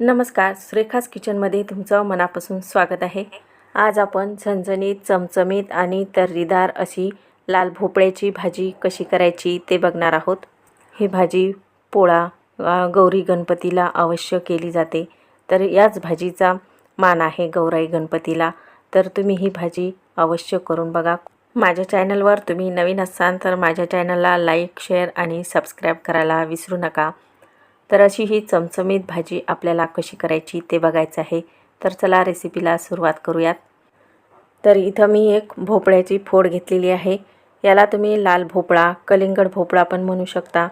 नमस्कार श्रेखास किचनमध्ये तुमचं मनापासून स्वागत आहे. आज आपण झणझणीत चमचमीत आणि तर्रीदार अशी लाल भोपळ्याची भाजी कशी करायची ते बघणार आहोत. ही भाजी पोळा गौरी गणपतीला अवश्य केली जाते. तर याच भाजीचा मान आहे गौराई गणपतीला. तर तुम्ही ही भाजी अवश्य करून बघा. माझ्या चॅनलवर तुम्ही नवीन असाल तर माझ्या चॅनलला लाईक शेअर आणि सबस्क्राईब करायला विसरू नका. तर अशी ही चमचमीत भाजी आपल्याला कशी करायची ते बघायचं आहे. तर चला रेसिपीला सुरुवात करूयात. तर इथं मी एक भोपळ्याची फोड घेतलेली आहे. याला तुम्ही लाल भोपळा कलिंगड भोपळा पण म्हणू शकता.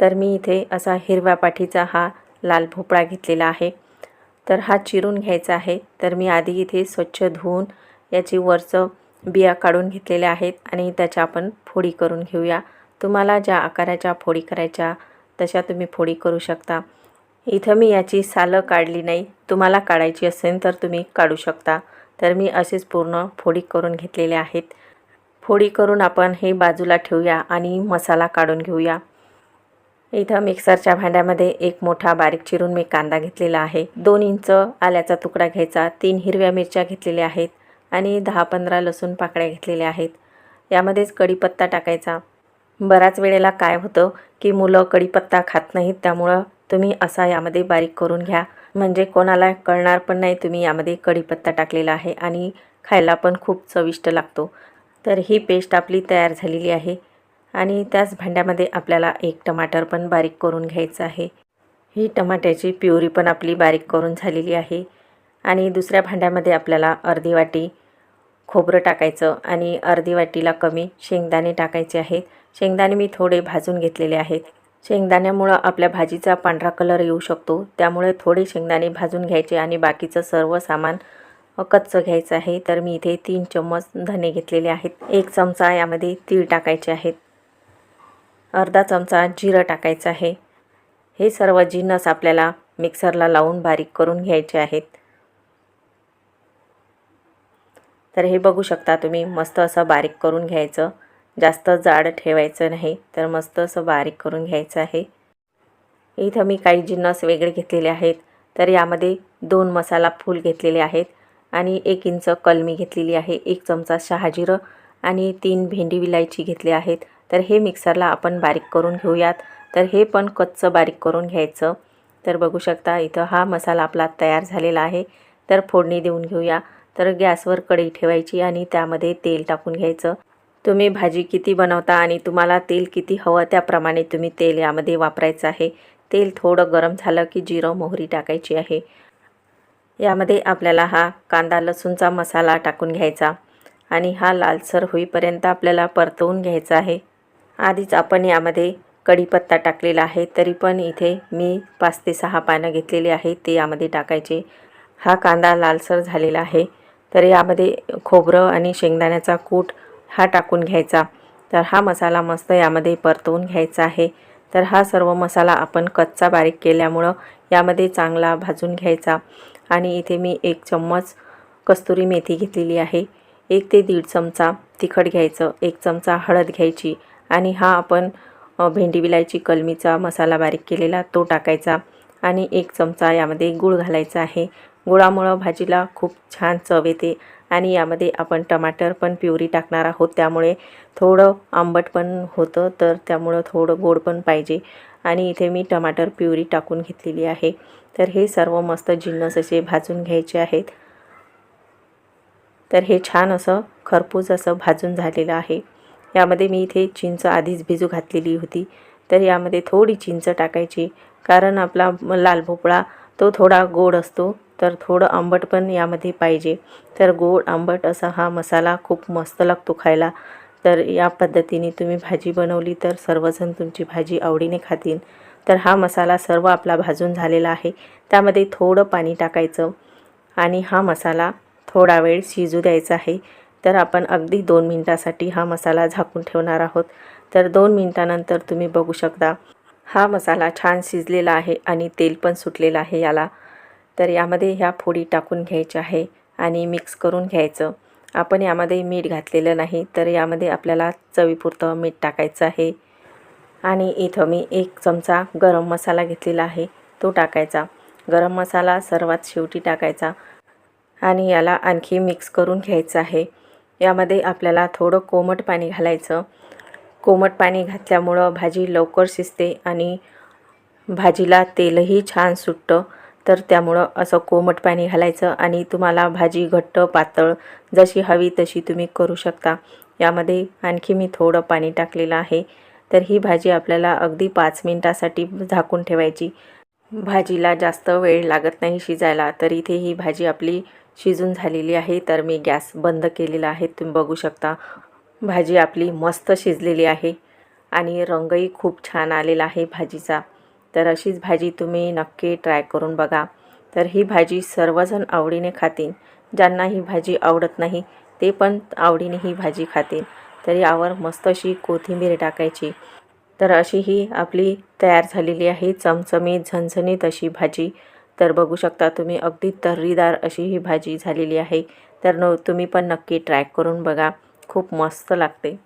तर मी इथे असा हिरव्या पाठीचा हा लाल भोपळा घेतलेला आहे. तर हा चिरून घ्यायचा आहे. तर मी आधी इथे स्वच्छ धुवून याची वरचं बिया काढून घेतलेल्या आहेत आणि त्याच्या आपण फोडी करून घेऊया. तुम्हाला ज्या आकाराच्या फोडी करायच्या तशा तुम्ही फोडी करू शकता. इथं मी याची सालं काढली नाही. तुम्हाला काढायची असेल तर तुम्ही काढू शकता. तर मी असेच पूर्ण फोडी करून घेतलेले आहेत. फोडी करून आपण हे बाजूला ठेवूया आणि मसाला काढून घेऊया. इथं मिक्सरच्या भांड्यामध्ये एक मोठा बारीक चिरून मी कांदा घेतलेला आहे. दोन इंच आल्याचा तुकडा घ्यायचा तीन हिरव्या मिरच्या घेतलेल्या आहेत आणि दहा पंधरा लसूण पाकळ्या घेतलेल्या आहेत. यामध्येच कढीपत्ता टाकायचा. बऱ्याच वेळेला काय होतं की मुलं कढीपत्ता खात नाहीत त्यामुळं तुम्ही असा यामध्ये बारीक करून घ्या. म्हणजे कोणाला कळणार पण नाही तुम्ही यामध्ये कढीपत्ता टाकलेला आहे आणि खायला पण खूप चविष्ट लागतो. तर ही पेस्ट आपली तयार झालेली आहे आणि त्याच भांड्यामध्ये आपल्याला एक टमाटर पण बारीक करून घ्यायचं आहे. ही टमाट्याची प्युरी पण आपली बारीक करून झालेली आहे आणि दुसऱ्या भांड्यामध्ये आपल्याला अर्धी वाटी खोबरं टाकायचं आणि अर्धी वाटीला कमी शेंगदाणे टाकायचे आहेत. शेंगदाणे मी थोडे भाजून घेतलेले आहेत. शेंगदाण्यामुळं आपल्या भाजीचा पांढरा कलर येऊ शकतो. त्यामुळे थोडे शेंगदाणे भाजून घ्यायचे आणि बाकीचं सर्व सामान कच्चं घ्यायचं आहे. तर मी इथे तीन चम्मच धने घेतलेले आहेत. एक चमचा यामध्ये तीळ टाकायचे आहेत. अर्धा चमचा जिरं टाकायचं आहे. हे सर्व जिन्नस आपल्याला मिक्सरला लावून बारीक करून घ्यायचे आहेत. तर हे बघू शकता तुम्ही मस्त असं बारीक करून घ्यायचं. जास्त जाड ठेवायचं नाही तर मस्त असं बारीक करून घ्यायचं आहे. इथं मी काही जिन्नस वेगळे घेतलेले आहेत तर यामध्ये दोन मसाला फूल घेतलेले आहेत आणि एक इंच कलमी घेतलेली आहे एक चमचा शहाजिरं आणि तीन भेंडी विलायची घेतली आहेत. तर हे मिक्सरला आपण बारीक करून घेऊयात. तर हे पण कच्चं बारीक करून घ्यायचं. तर बघू शकता इथं हा मसाला आपला तयार झालेला आहे. तर फोडणी देऊन घेऊया. तर गॅसवर कढई ठेवायची आणि त्यामध्ये तेल टाकून घ्यायचं. तुम्ही भाजी किती बनवता आणि तुम्हाला तेल किती हवं त्याप्रमाणे तुम्ही तेल यामध्ये वापरायचं आहे. तेल थोडं गरम झालं की जिरं मोहरी टाकायची आहे. यामध्ये आपल्याला हा कांदा लसूणचा मसाला टाकून घ्यायचा आणि हा लालसर होईपर्यंत आपल्याला परतवून घ्यायचा आहे. आधीच आपण यामध्ये कढीपत्ता टाकलेला आहे तरी पण इथे मी पाच ते सहा पानं घेतलेली आहे ते यामध्ये टाकायचे. हा कांदा लालसर झालेला आहे तर यामध्ये खोबरं आणि शेंगदाण्याचा कूट हा टाकून घ्यायचा. तर हा मसाला मस्त यामध्ये परतवून घ्यायचा आहे. तर हा सर्व मसाला आपण कच्चा बारीक केल्यामुळं यामध्ये चांगला भाजून घ्यायचा. आणि इथे मी एक चम्मच कस्तुरी मेथी घेतलेली आहे. एक ते दीड चमचा तिखट घ्यायचं. एक चमचा हळद घ्यायची. आणि हा आपण भेंडी विलायची कलमीचा मसाला बारीक केलेला तो टाकायचा. आणि एक चमचा यामध्ये गूळ घालायचा आहे. गुळामुळं भाजीला खूप छान चव येते. आणि यामध्ये आपण टमाटर पण प्युरी टाकणार आहोत. त्यामुळे थोडं आंबट पण होतं तर त्यामुळं थोडं गोड पण पाहिजे. आणि इथे मी टमाटर प्युरी टाकून घेतलेली आहे. तर हे सर्व मस्त जिन्नस असे भाजून घ्यायचे आहेत. तर हे छान असं खरपूस असं भाजून झालेलं आहे. यामध्ये मी इथे चिंच आधीच भिजू घातलेली होती. तर यामध्ये थोडी चिंच टाकायची कारण आपला लाल भोपळा तो थोडा गोड असतो. तर थोडं आंबट पण यामध्ये पाहिजे. तर गोड आंबट असा हा मसाला खूप मस्त लागतो खायला. तर या पद्धतीने तुम्ही भाजी बनवली तर सर्वजण तुमची भाजी आवडीने खातील. तर हा मसाला सर्व आपला भाजून झालेला आहे. त्यामध्ये थोडं पाणी टाकायचं आणि हा मसाला थोडा वेळ शिजू द्यायचा आहे. तर आपण अगदी दोन मिनटासाठी हा मसाला झाकून ठेवणार आहोत. तर दोन मिनटानंतर तुम्ही बघू शकता हा मसाला छान शिजलेला आहे आणि तेल पण सुटलेलं आहे याला. तर यामध्ये ह्या फोडी टाकून घ्यायच्या आहे आणि मिक्स करून घ्यायचं. आपण यामध्ये मीठ घातलेलं नाही तर यामध्ये आपल्याला चवीपुरतं मीठ टाकायचं आहे. आणि इथं मी एक चमचा गरम मसाला घेतलेला आहे तो टाकायचा. गरम मसाला सर्वात शेवटी टाकायचा आणि याला आणखी मिक्स करून घ्यायचं आहे. यामध्ये आपल्याला थोडं कोमट पाणी घालायचं. कोमट पाणी घातल्यामुळं भाजी लवकर शिजते आणि भाजीला तेलही छान सुटतं. तर त्यामुळं असं कोमट पाणी घालायचं आणि तुम्हाला भाजी घट्ट पातळ जशी हवी तशी तुम्ही करू शकता. यामध्ये आणखी मी थोडं पाणी टाकलेलं आहे. तर ही भाजी आपल्याला अगदी पाच मिनटासाठी झाकून ठेवायची. भाजीला जास्त वेळ लागत नाही शिजायला तर इथे ही भाजी आपली शिजून झालेली आहे. तर मी गॅस बंद केलेला आहे. तुम्ही बघू शकता भाजी आपली मस्त शिजलेली आहे आणि रंगही खूप छान आलेला आहे भाजीचा. तर अशीच भाजी तुम्ही नक्की ट्राय करून बघा. तर ही भाजी सर्वजण आवडीने खातील. ज्यांना ही भाजी आवडत नाही ते पण आवडीने ही भाजी खातील. तर यावर मस्त अशी कोथिंबीर टाकायची. तर अशी ही आपली तयार झालेली आहे चमचमीत झणझणीत अशी भाजी. तर बघू शकता तुम्ही अगदी तर्रीदार अशी ही भाजी झालेली आहे. तर न तुम्ही पण नक्की ट्राय करून बघा. खूप मस्त लागते.